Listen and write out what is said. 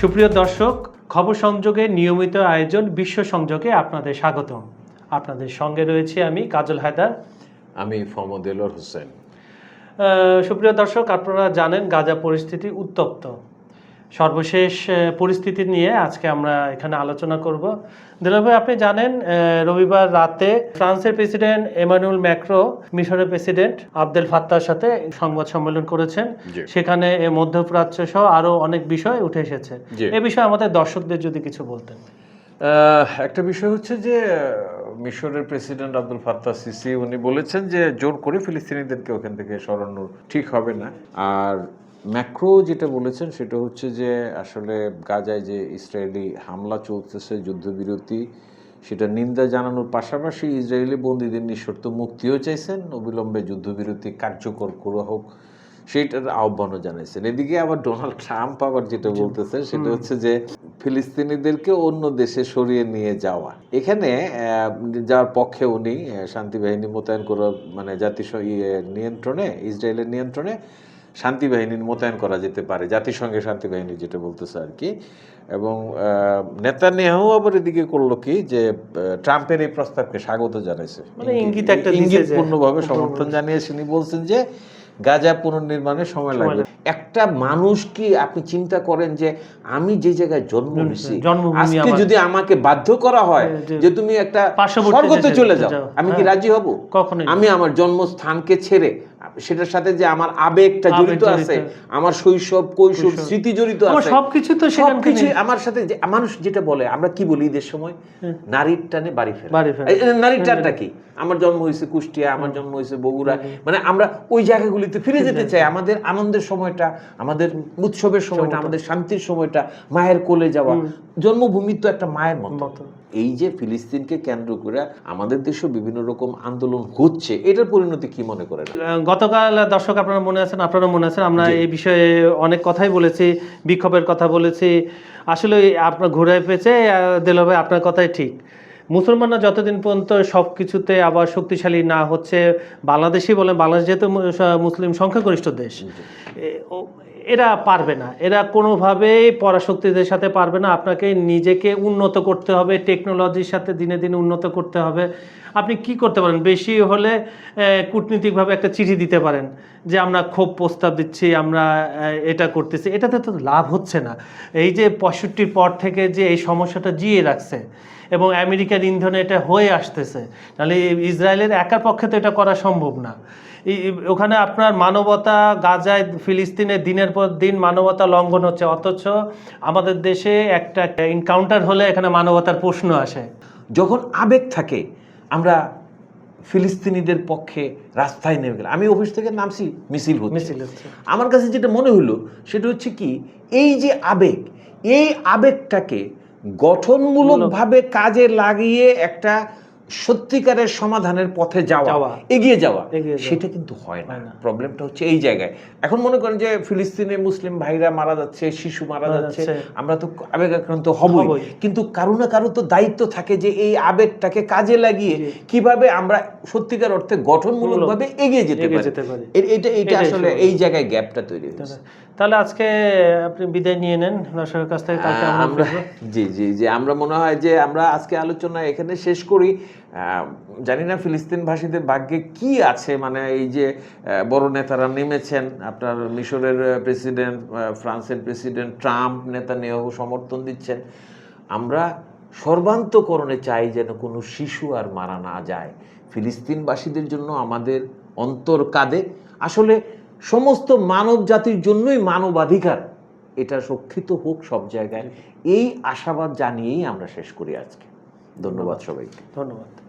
সুপ্রিয় দর্শক খবর সংযোগে নিয়মিত আয়োজন বিশ্ব সংযোগে আপনাদের স্বাগতম। আপনাদের সঙ্গে রয়েছে আমি কাজল হায়দার। আমি ফমদেলর হোসেন। সুপ্রিয় দর্শক আপনারা জানেন গাজা পরিস্থিতি উত্তপ্ত। সর্বশেষ পরিস্থিতি নিয়ে আজকে আমরা এখানে আলোচনা করব। দিলাল ভাই আপনি জানেন রবিবার রাতে ফ্রান্সের প্রেসিডেন্ট এমানুয়েল ম্যাক্রো মিশরের প্রেসিডেন্ট আবদেল ফাত্তার সাথে সংবাদ সম্মেলন করেছেন। সেখানে মধ্যপ্রাচ্য সহ আরও অনেক বিষয় উঠে এসেছে। এ বিষয়ে আমাদের দর্শকদের যদি কিছু বলতেন। আহ, একটা বিষয় হচ্ছে যে মিশরের প্রেসিডেন্ট আব্দুল ফাত্তাহ সিসি উনি বলেছেন যে জোর করে ফিলিস্তিনিদেরকে ওখান থেকে সরানো ঠিক হবে না। আর ম্যাক্রো যেটা বলেছেন সেটা হচ্ছে যে আসলে গাজায় যে ইসরায়েলি হামলা চলতেছে যুদ্ধবিরতি সেটা নিন্দা জানানোর পাশাপাশি ইসরায়েলি বন্দীদের নিঃশর্ত মুক্তিও চাইছেন অবিলম্বে যুদ্ধবিরতি কার্যকর করা হোক সেইটার আহ্বানও জানাইছেন। এদিকে আবার ডোনাল্ড ট্রাম্প আবার যেটা বলতেছে সেটা হচ্ছে যে ফিলিস্তিনিদেরকে অন্য দেশে সরিয়ে নিয়ে যাওয়া। এখানে যার পক্ষে উনি শান্তি বাহিনী মোতায়েন করা মানে জাতিসংঘ ইয়ে নিয়ন্ত্রণে ইসরায়েলের নিয়ন্ত্রণে শান্তি বাহিনী মোতায়েন করা যেতে পারে জাতিসংঘের শান্তি বাহিনী যেটা বলতেছে আর কি। এবং নেতানিয়াহু আবার এদিকে করল কি যে ট্রাম্পের এই প্রস্তাবকে স্বাগত জানাইছে। মানে ইঙ্গিতপূর্ণভাবে সমর্থন জানিয়েছেন তিনি বলছেন যে গাজা পুনর্নির্মাণে সময় লাগবে। একটা মানুষ কি আপনি চিন্তা করেন যে আমি যে জায়গায় জন্ম নিয়েছি জন্মভূমি আজকে যদি আমাকে বাধ্য করা হয় যে- তুমি একটা স্বর্গতে চলে যাও। আমি কি হ্যাঁ। রাজি হব? কখনোই না। আমি আমার জন্মস্থানকে ছেড়ে সেটার সাথে যে আমার আবেগটা জড়িত। আছে আমার শৈশব কৈশোর স্মৃতি জড়িত আছে সবকিছু তো সবকিছু আমার সাথে যে মানুষ যেটা বলে আমরা কি বলি ঈদের সময়? নারীর টানে বাড়ি ফেরা। নারীর টানটা কি? আমার জন্ম হয়েছে কুষ্টিয়া আমার জন্ম হয়েছে বগুড়া। মানে আমরা ওই জায়গাগুলিতে ফিরে যেতে চাই। আমাদের আনন্দের সময়টা আমাদের উৎসবের সময়টা আমাদের শান্তির সময়টা মায়ের কোলে যাওয়া। জন্মভূমি তো একটা মায়ের মতো। এই যে ফিলিস্তিনকে কেন্দ্র করে আমাদের দেশে বিভিন্ন রকম আন্দোলন হচ্ছে এটার পরিণতি কি মনে করেন? গতকাল দর্শক আপনারা মনে আছেন আপনারা মনে আছেন আমরা এই বিষয়ে অনেক কথাই বলেছি বিক্ষোভের কথা বলেছি। আসলে আপনার ঘুরে পেয়েছে দিল ভাই আপনার কথাই ঠিক। মুসলমানরা যতদিন পর্যন্ত সব কিছুতে আবার শক্তিশালী না হচ্ছে বাংলাদেশই বলেন বাংলাদেশ যেহেতু মুসলিম সংখ্যাগরিষ্ঠ দেশ এরা পারবে না। এরা কোনোভাবেই পরাশক্তিদের সাথে পারবে না। আপনাকে নিজেকে উন্নত করতে হবে টেকনোলজির সাথে দিনে দিনে উন্নত করতে হবে। আপনি কি করতে পারেন? বেশি হলে কূটনীতিকভাবে একটা চিঠি দিতে পারেন যে আমরা ক্ষোভ প্রস্তাব দিচ্ছি আমরা এটা করতেছি। এটাতে তো লাভ হচ্ছে না। এই যে পঁয়ষট্টির পর থেকে যে এই সমস্যাটা জিয়ে রাখছে এবং আমেরিকার ইন্ধনে এটা হয়ে আসতেছে। তাহলে ইসরায়েলের একার পক্ষে তো এটা করা সম্ভব না। ওখানে আপনার মানবতা গাজায় ফিলিস্তিনে দিনের পর দিন মানবতা লঙ্ঘন হচ্ছে অথচ আমাদের দেশে একটা এনকাউন্টার হলে এখানে মানবতার প্রশ্ন আসে। যখন আবেগ থাকে আমরা ফিলিস্তিনিদের পক্ষে রাস্তায় নেমে গেলাম। আমি অফিস থেকে নামছি মিছিল হচ্ছে। আমার কাছে যেটা মনে হলো সেটা হচ্ছে কি এই যে আবেগ এই আবেগটাকে গঠনমূলকভাবে কাজে লাগিয়ে একটা সত্যিকারের সমাধানের পথে যাওয়া। এগিয়ে যাওয়া সেটা কিন্তু হয় না। প্রবলেমটা হচ্ছে এই জায়গায়। এখন মনে করেন যে ফিলিস্তিনে মুসলিম ভাইরা মারা যাচ্ছে শিশু মারা যাচ্ছে। আমরা তো আবেগ আক্রান্ত হবই। হবই। কিন্তু কারও না কারও তো দায়িত্ব থাকে যে এই আবেগটাকে কাজে লাগিয়ে কীভাবে আমরা সত্যিকার অর্থে গঠনমূলকভাবে এগিয়ে যেতে পারি। এটা এটা আসলে এই জায়গায় গ্যাপটা তৈরি হয়েছে। তাহলে আজকে আপনি বিদায় নিয়ে নেন দর্শকের কাছ থেকে কালকে আমরা জি জি জি আমরা মনে হয় যে আমরা আজকে আলোচনা এখানে শেষ করি। জানি না ফিলিস্তিন ভাষীদের ভাগ্যে কি আছে মানে এই যে বড় নেতারা নেমেছেন, আপনার মিশরের প্রেসিডেন্ট ফ্রান্সের প্রেসিডেন্ট ট্রাম্প, নেতানিয়াহু সমর্থন দিচ্ছেন। আমরা সর্বান্তকরণে চাই যেন কোনো শিশু আর মারা না যায়। ফিলিস্তিনবাসীদের জন্য আমাদের অন্তর কাঁদে। আসলে সমস্ত মানব জাতির জন্যই মানবাধিকার, এটা রক্ষিত হোক সব জায়গায়। এই আশাবাদ জানিয়েই আমরা শেষ করি আজকে। ধন্যবাদ সবাইকে। ধন্যবাদ।